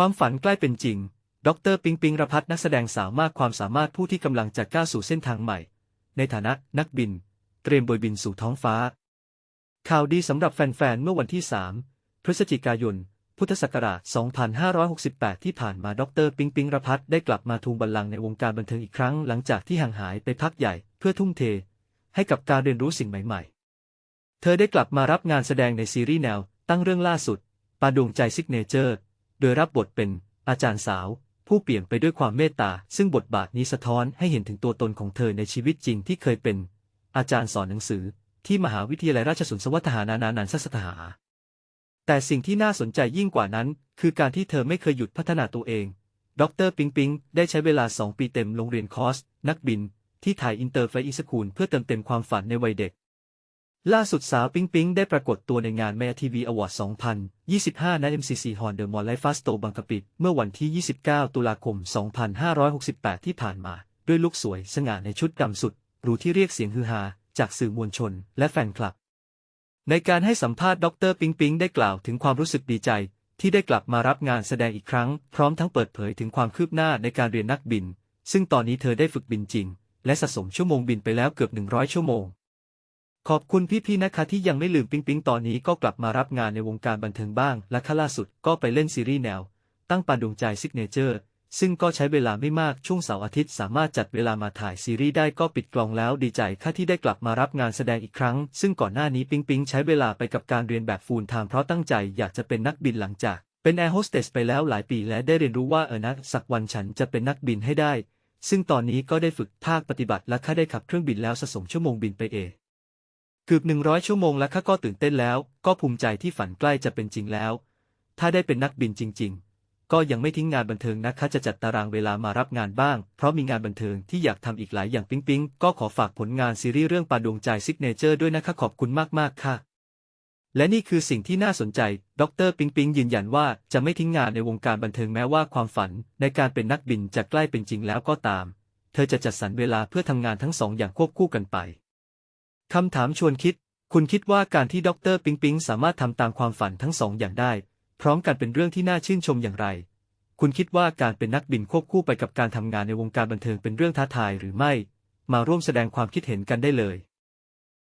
ความฝันใกล้เป็นจริง ดรปิงปิงรพัฒน์นักแสดงสาวมากความสามารถผู้ที่กำลังจะก้าวสู่เส้นทางใหม่ ในฐานะนักบิน เตรียมโบยบินสู่ท้องฟ้า ข่าวดีสำหรับแฟนๆ เมื่อวันที่ 3 พฤศจิกายน พุทธศักราช 2568 ที่ผ่านมาดรปิงปิงรพัฒน์ได้กลับมาทวงบัลลังก์ในวงการบันเทิงอีกครั้งหลังจากที่ห่างหายไปพักใหญ่เพื่อทุ่มเท ให้กับการเรียนรู้สิ่งใหม่ ๆ เธอได้กลับมารับงานแสดงในซีรีส์แนว ตั้งเรื่องล่าสุด ปาดวงใจซิกเนเจอร์ โดยรับบทเป็นอาจารย์สาว ผู้เปลี่ยนไปด้วยความเมตตา ซึ่งบทบาทนี้สะท้อนให้เห็นถึงตัวตนของเธอในชีวิตจริงที่เคยเป็น อาจารย์สอนหนังสือ ที่มหาวิทยาลัยราชสุนทรวัฒนานานานันทสถาแต่สิ่งที่น่าสนใจยิ่งกว่านั้น คือการที่เธอไม่เคยหยุดพัฒนาตัวเอง ดรปิงปิงได้ใช้เวลา2ปีเต็มลงเรียนคอร์ส นักบิน ที่ถ่ายอินเตอร์ไฟอีสคูลเพื่อเติมเต็มความฝันในวัยเด็ก ล่าสุดสาวปิงปิงได้ปรากฏตัวในงานแมทีวีอวอร์ด 2025 ณ MCC ฮอนเดอร์มอลไลฟัสโตบางกะปิเมื่อวันที่ 29 ตุลาคม 2568 ที่ผ่านมา ด้วยลุคสวยสง่าในชุดดำสุดหรูที่เรียกเสียงฮือฮา จากสื่อมวลชนและแฟนคลับ ในการให้สัมภาษณ์ดรปิงปิงได้กล่าวถึงความรู้สึกดีใจ ที่ได้กลับมารับงานแสดงอีกครั้ง พร้อมทั้งเปิดเผยถึงความคืบหน้าในการเรียนนักบิน ซึ่งตอนนี้เธอได้ฝึกบินจริง และสะสมชั่วโมงบินไปแล้วเกือบ 100 ชั่วโมง ขอบคุณพี่ๆนะคะที่ยังไม่ลืมปิ๊งปิงตอนนี้ก็กลับมารับงานในวงการบันเทิงบ้าง และค่าล่าสุดก็ไปเล่นซีรีส์แนว ตั้งปานดวงใจซิกเนเจอร์ ซึ่งก็ใช้เวลาไม่มากช่วงเสาร์อาทิตย์สามารถจัดเวลามาถ่ายซีรีส์ได้ก็ปิดกลองแล้วดีใจค่ะที่ได้กลับมารับงานแสดงอีกครั้ง ซึ่งก่อนหน้านี้ปิงปิงใช้เวลาไปกับการเรียนแบบฟูลไทม์เพราะตั้งใจอยากจะเป็นนักบินหลังจาก เป็นแอร์โฮสเตสไปแล้วหลายปีและได้เรียนรู้ว่าเออนะสักวันฉันจะเป็นนักบินให้ได้ ซึ่งตอนนี้ก็ได้ฝึกภาคปฏิบัติและข้าได้ขับเครื่องบินแล้วสะสมชั่วโมงบินไปเอง กือบ100ชั่วโมงและข้าก็ตื่นเต้นแล้ว ก็ภูมิใจที่ฝันใกล้จะเป็นจริงแล้ว ถ้าได้เป็นนักบินจริง ๆ ก็ยังไม่ทิ้งงานบันเทิงนะคะจะจัดตารางเวลามารับงานบ้าง เพราะมีงานบันเทิงที่อยากทำอีกหลายอย่างปิ๊งปิ๊งก็ขอฝากผลงานซีรีส์เรื่องปาดวงใจซิกเนเจอร์ด้วยนะคะขอบคุณมากๆค่ะ และนี่คือสิ่งที่น่าสนใจ ดรปิงปิงยืนยันว่าจะไม่ทิ้งงานในวงการบันเทิงแม้ว่าความฝัน ในการเป็นนักบินจะใกล้เป็นจริงแล้วก็ตาม เธอจะจัดสรรเวลาเพื่อทำงานทั้งสองอย่างควบคู่กันไป คำถามชวนคิด คุณคิดว่าการที่ดรปิงปิงสามารถทำตามความฝันทั้งสองอย่างได้ พร้อมกันเป็นเรื่องที่น่าชื่นชมอย่างไร คุณคิดว่าการเป็นนักบินควบคู่ไปกับการทำงานในวงการบันเทิงเป็นเรื่องท้าทายหรือไม่ มาร่วมแสดงความคิดเห็นกันได้เลย